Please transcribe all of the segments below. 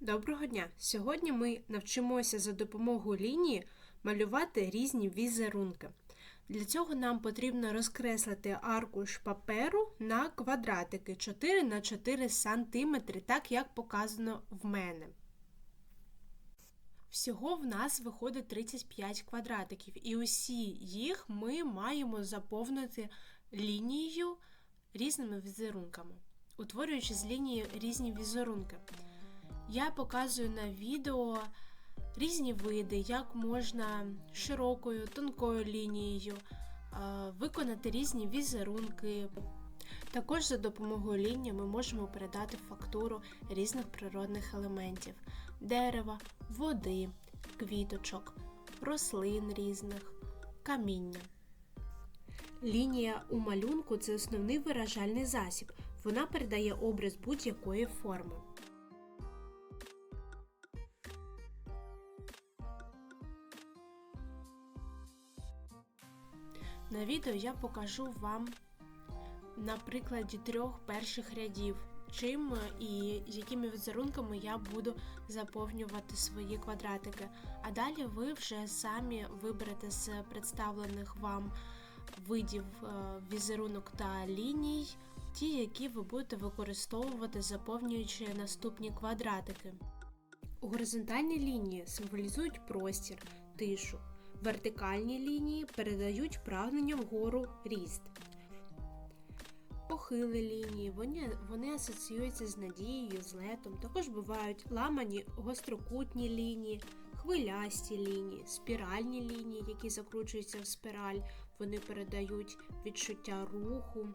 Доброго дня! Сьогодні ми навчимося за допомогою лінії малювати різні візерунки. Для цього нам потрібно розкреслити аркуш паперу на квадратики 4 на 4 см, так як показано в мене. Всього в нас виходить 35 квадратиків, і усі їх ми маємо заповнити лінією різними візерунками, утворюючи з лінії різні візерунки. Я показую на відео різні види, як можна широкою, тонкою лінією виконати різні візерунки. Також за допомогою лінії ми можемо передати фактуру різних природних елементів дерева, води, квіточок, рослин різних, каміння. Лінія у малюнку це основний виражальний засіб. Вона передає образ будь-якої форми. На відео я покажу вам на прикладі трьох перших рядів, чим і якими візерунками я буду заповнювати свої квадратики. А далі ви вже самі виберете з представлених вам видів е, візерунок та ліній, ті, які ви будете використовувати, заповнюючи наступні квадратики. Горизонтальні лінії символізують простір, тишу. Вертикальні лінії передають прагнення вгору ріст. Похили лінії вони, вони асоціюються з надією, злетом. Також бувають ламані гострокутні лінії, хвилясті лінії, спіральні лінії, які закручуються в спіраль, вони передають відчуття руху.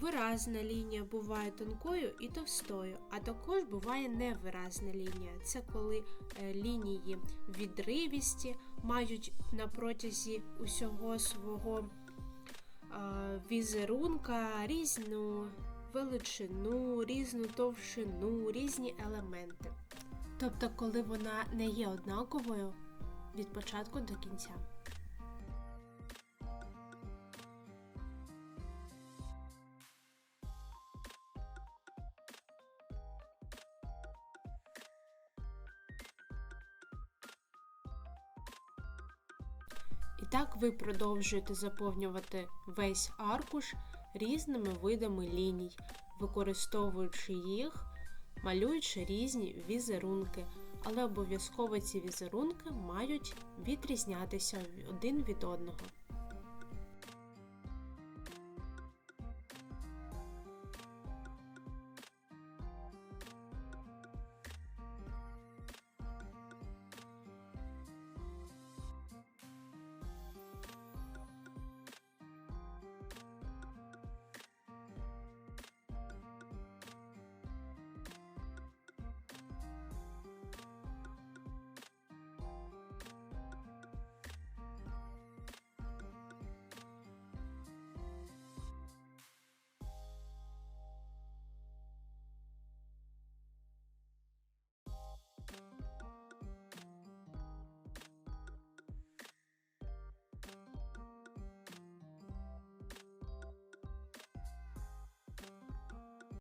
Виразна лінія буває тонкою і товстою, а також буває невиразна лінія. Це коли е, лінії відривісті мають на протязі усього свого е, візерунка різну величину, різну товщину, різні елементи. Тобто, коли вона не є однаковою від початку до кінця. Так ви продовжуєте заповнювати весь аркуш різними видами ліній, використовуючи їх, малюючи різні візерунки, але обов'язково ці візерунки мають відрізнятися один від одного.